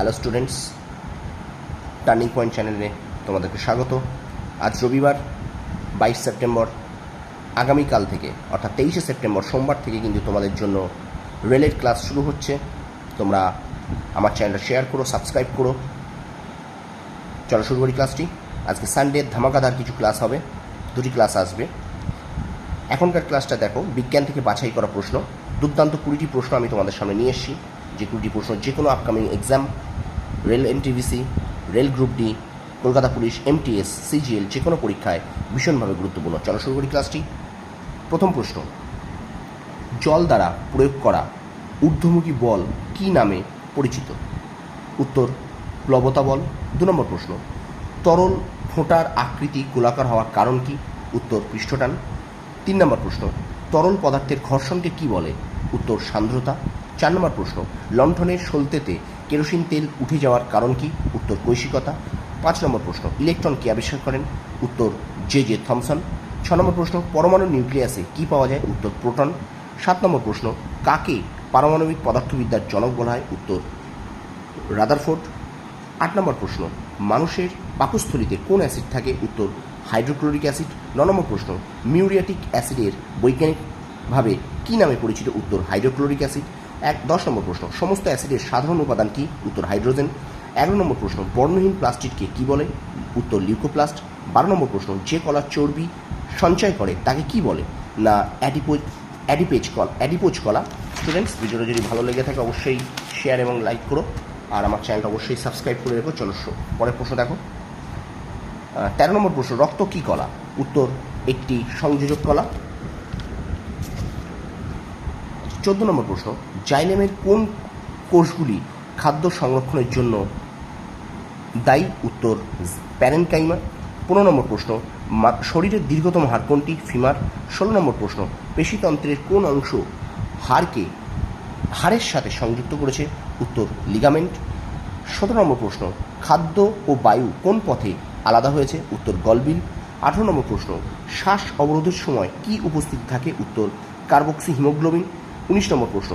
Hello students turning point চ্যানেলে তোমাদেরকে স্বাগত। আজ রবিবার, বাইশ সেপ্টেম্বর, আগামীকাল থেকে, অর্থাৎ তেইশে সেপ্টেম্বর সোমবার থেকে কিন্তু তোমাদের জন্য রেলের ক্লাস শুরু হচ্ছে। তোমরা আমার চ্যানেলটা শেয়ার করো সাবস্ক্রাইব করো। চলো শুরু করি ক্লাসটি আজকে সানডে ধামাকাদার কিছু ক্লাস হবে, দুটি ক্লাস আসবে। এখনকার ক্লাসটা দেখো, বিজ্ঞান থেকে বাছাই করা প্রশ্ন। দুর্দান্ত কুড়িটি প্রশ্ন আমি তোমাদের সামনে নিয়ে এসেছি। যে কুড়িটি প্রশ্ন যে কোনো upcoming exam rail NTPC rail group D Kolkata police MTS CGL যে কোনো পরীক্ষায় ভীষণভাবে গুরুত্বপূর্ণ। চলো শুরু করি ক্লাসটি প্রথম প্রশ্ন, জল দ্বারা প্রয়োগ করা ঊর্ধ্বমুখী বল কি নামে পরিচিত? উত্তর, প্লবতা বল। দু নম্বর প্রশ্ন, তরল ফোঁটার আকৃতি গোলাকার হওয়ার কারণ কি? উত্তর, পৃষ্ঠটান। তিন নম্বর প্রশ্ন, তরল পদার্থের ঘর্ষণকে কি বলে? উত্তর, সান্দ্রতা। চার নম্বর প্রশ্ন, লণ্ঠনের সলতেতে কেরোসিন তেল উঠে যাওয়ার কারণ কি? উত্তর কৈশিকতা। পাঁচ নম্বর প্রশ্ন, ইলেকট্রন কে আবিষ্কার করেন? উত্তর জে জে থমসন। ছ নম্বর প্রশ্ন, পরমাণু নিউক্লিয়াসে কি পাওয়া যায়? উত্তর প্রোটন। সাত নম্বর প্রশ্ন, কাকে পারমাণবিক পদার্থবিদ্যার জনক বলা হয়? উত্তর রাদারফোর্ড। আট নম্বর প্রশ্ন, মানুষের পাকস্থলিতে কোন অ্যাসিড থাকে? উত্তর হাইড্রোক্লোরিক অ্যাসিড। ন নম্বর প্রশ্ন, মিউরিয়াটিক অ্যাসিডের বৈজ্ঞানিকভাবে কী নামে পরিচিত? উত্তর হাইড্রোক্লোরিক অ্যাসিড। এক দশ নম্বর প্রশ্ন, সমস্ত অ্যাসিডের সাধারণ উপাদান কি? উত্তর, হাইড্রোজেন। এগারো নম্বর প্রশ্ন, বর্ণহীন প্লাস্টিককে কি বলে? উত্তর, লিউকোপ্লাস্ট। বারো নম্বর প্রশ্ন, যে কলার চর্বি সঞ্চয় করে তাকে কি বলে? না অ্যাডিপোজ অ্যাডিপেজ কল, অ্যাডিপোজ কলা। স্টুডেন্টস ভিডিওটা যদি ভালো লেগে থাকে অবশ্যই শেয়ার এবং লাইক করো। আর আমার চ্যানেলটা অবশ্যই সাবস্ক্রাইব করে রেখো। চলো পরের প্রশ্ন দেখো। তেরো নম্বর প্রশ্ন, রক্ত কি কলা? উত্তর, একটি সংযোজক কলা। চোদ্দ নম্বর প্রশ্ন, জাইলেমের কোন কোষগুলি খাদ্য সংরক্ষণের জন্য দায়ী? উত্তর, প্যারেনকাইমা। পনেরো নম্বর প্রশ্ন শরীরের দীর্ঘতম হাড় কোনটি? ফিমার। ষোলো নম্বর প্রশ্ন, পেশিতন্ত্রের কোন অংশ হাড়কে হাড়ের সাথে সংযুক্ত করেছে? উত্তর, লিগামেন্ট। সতেরো নম্বর প্রশ্ন, খাদ্য ও বায়ু কোন পথে আলাদা হয়েছে? উত্তর, গলবিল। আঠারো নম্বর প্রশ্ন, শ্বাস অবরোধের সময় কি উপস্থিত থাকে? উত্তর কার্বক্সি হিমোগ্লোবিন উনিশ নম্বর প্রশ্ন।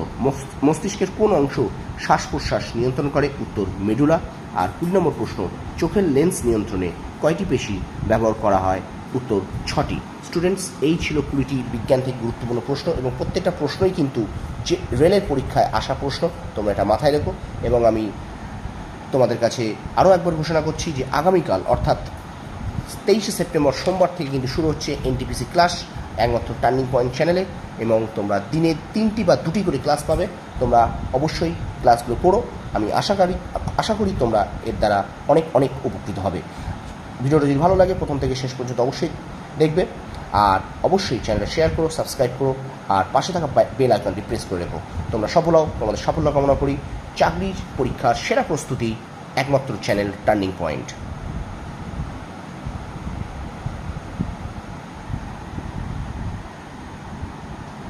মস্তিষ্কের কোন অংশ শ্বাস প্রশ্বাস নিয়ন্ত্রণ করে? উত্তর মেডুলা আর কুড়ি নম্বর প্রশ্ন, চোখের লেন্স নিয়ন্ত্রণে কয়টি পেশি ব্যবহার করা হয়? উত্তর, ছটি। স্টুডেন্টস, এই ছিল কুড়িটি বিজ্ঞান থেকে গুরুত্বপূর্ণ প্রশ্ন এবং প্রত্যেকটা প্রশ্নই কিন্তু যে রেলের পরীক্ষায় আসা প্রশ্ন, তোমরা এটা মাথায় রেখো এবং আমি তোমাদের কাছে আরও একবার ঘোষণা করছি যে আগামীকাল, অর্থাৎ তেইশে সেপ্টেম্বর সোমবার থেকে কিন্তু শুরু হচ্ছে এনটিপিসি ক্লাস একমাত্র টার্নিং পয়েন্ট চ্যানেলে এবং তোমরা দিনে তিনটি বা দুটি করে ক্লাস পাবে। তোমরা অবশ্যই ক্লাসগুলো করো আমি আশা করি আশা করি তোমরা এর দ্বারা অনেক অনেক উপকৃত হবে। ভিডিওটা যদি ভালো লাগে, প্রথম থেকে শেষ পর্যন্ত অবশ্যই দেখবে। আর অবশ্যই চ্যানেলটা শেয়ার করো সাবস্ক্রাইব করো, আর পাশে থাকা বেল আইকনটি প্রেস করে রেখো। তোমরা সফল হও, তোমাদের সাফল্য কামনা করি। চাকরির পরীক্ষার সেরা প্রস্তুতি, একমাত্র চ্যানেল টার্নিং পয়েন্ট